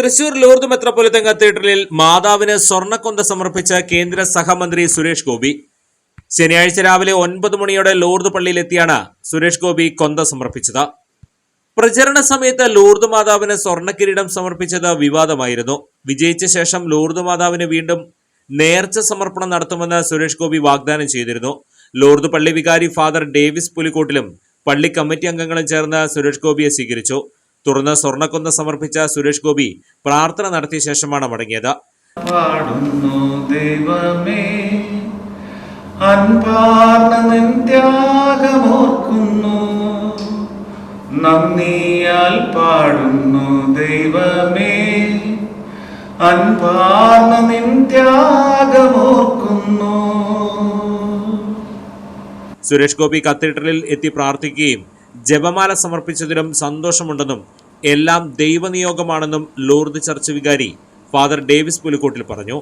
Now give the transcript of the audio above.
Thrissur Lourdes മെത്രപ്പൊലിത്തൻ കത്തീഡ്രലിൽ മാതാവിന് സ്വർണക്കൊന്ത സമർപ്പിച്ച കേന്ദ്ര സഹമന്ത്രി സുരേഷ് ഗോപി. ശനിയാഴ്ച രാവിലെ ഒൻപത് മണിയോടെ ലൂർദ് പള്ളിയിലെത്തിയാണ് സുരേഷ് ഗോപി കൊന്ത സമർപ്പിച്ചത്. പ്രചരണ സമയത്ത് ലൂർദ് മാതാവിന് സ്വർണക്കിരീടം സമർപ്പിച്ചത് വിവാദമായിരുന്നു. വിജയിച്ച ശേഷം ലൂർദ് മാതാവിന് വീണ്ടും നേർച്ച സമർപ്പണം നടത്തുമെന്ന് സുരേഷ് ഗോപി വാഗ്ദാനം ചെയ്തിരുന്നു. ലോർദ് പള്ളി വികാരി ഫാദർ ഡേവിസ് പുലിക്കോട്ടിലും പള്ളി കമ്മിറ്റി അംഗങ്ങളും ചേർന്ന് സുരേഷ് ഗോപിയെ സ്വീകരിച്ചു. തുടർന്ന് സ്വർണക്കൊന്ന സമർപ്പിച്ച സുരേഷ് ഗോപി പ്രാർത്ഥന നടത്തിയ ശേഷമാണ് മടങ്ങിയത്. പാടുന്നു ദൈവമേ അൻപാർന്ന നിൻ ത്യാഗമോർക്കുന്നു നന്ദിയാൽ പാടുന്നു ദൈവമേ അൻപാർന്ന നിൻ ത്യാഗമോർക്കുന്നു സുരേഷ് ഗോപി കത്തീഡ്രലിൽ എത്തി പ്രാർത്ഥിക്കുകയും ജപമാല സമർപ്പിച്ചതിലും സന്തോഷമുണ്ടെന്നും എല്ലാം ദൈവനിയോഗമാണെന്നും ലൂർദ് ചർച്ച് വികാരി ഫാദർ ഡേവിസ് പുലിക്കോട്ടിൽ പറഞ്ഞു.